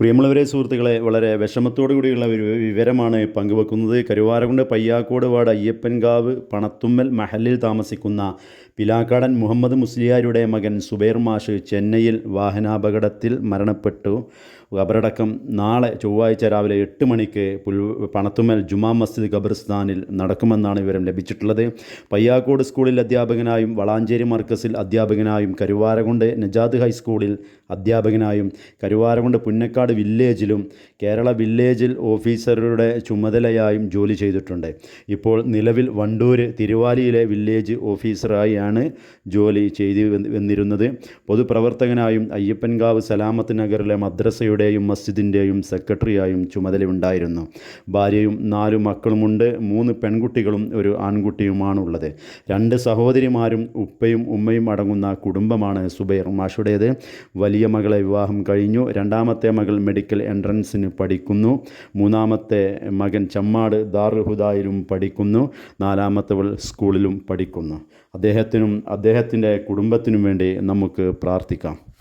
പ്രിയമുള്ളവരെ സുഹൃത്തുക്കളെ വളരെ വിഷമത്തോടു കൂടിയുള്ള ഒരു വിവരമാണ് പങ്കുവെക്കുന്നത്. കരുവാരകുണ്ട് പയ്യാക്കോട് വാർഡ് അയ്യപ്പൻകാവ് പണത്തുമ്മൽ മഹലിൽ താമസിക്കുന്ന പിലാക്കാടൻ മുഹമ്മദ് മുസ്ലിയാരുടെ മകൻ സുബൈർ മാഷ് ചെന്നൈയിൽ വാഹനാപകടത്തിൽ മരണപ്പെട്ടു. ഖബറടക്കം നാളെ ചൊവ്വാഴ്ച രാവിലെ എട്ട് മണിക്ക് പുൽ പണത്തുമ്മൽ ജുമാ മസ്ജിദ് ഖബർസ്ഥാനിൽ നടക്കുമെന്നാണ് വിവരം ലഭിച്ചിട്ടുള്ളത്. പയ്യാക്കോട് സ്കൂളിൽ അധ്യാപകനായും വളാഞ്ചേരി മർക്കസിൽ അധ്യാപകനായും കരുവാരകുണ്ട് നജാദ് ഹൈസ്കൂളിൽ അധ്യാപകനായും കരുവാരകുണ്ട് പുന്നക്കാട് വില്ലേജിലും കേരള വില്ലേജിൽ ഓഫീസറുടെ ചുമതലയായും ജോലി ചെയ്തിട്ടുണ്ട്. ഇപ്പോൾ നിലവിൽ വണ്ടൂര് തിരുവാലിയിലെ വില്ലേജ് ഓഫീസറായാണ് ജോലി ചെയ്തു വന്ന് വന്നിരുന്നത്. പൊതുപ്രവർത്തകനായും അയ്യപ്പൻകാവ് സലാമത്ത് നഗറിലെ മദ്രസയുടെയും മസ്ജിദിന്റെയും സെക്രട്ടറിയായും ചുമതലയുണ്ടായിരുന്നു. ഭാര്യയും നാലു മക്കളുമുണ്ട്. മൂന്ന് പെൺകുട്ടികളും ഒരു ആൺകുട്ടിയുമാണ് ഉള്ളത് രണ്ട് സഹോദരിമാരും ഉപ്പയും ഉമ്മയും അടങ്ങുന്ന കുടുംബമാണ് സുബൈർ മാഷുടേത്. വലിയ മകളെ വിവാഹം കഴിഞ്ഞു. രണ്ടാമത്തെ മകൾ മെഡിക്കൽ എൻട്രൻസിന് പഠിക്കുന്നു. മൂന്നാമത്തെ മകൻ ചമ്മാട് ദാറുൽ ഹുദായിലും പഠിക്കുന്നു. നാലാമത്തവൾ സ്കൂളിലും പഠിക്കുന്നു. അദ്ദേഹത്തിനും അദ്ദേഹത്തിന്റെ കുടുംബത്തിനും വേണ്ടി നമുക്ക് പ്രാർത്ഥിക്കാം.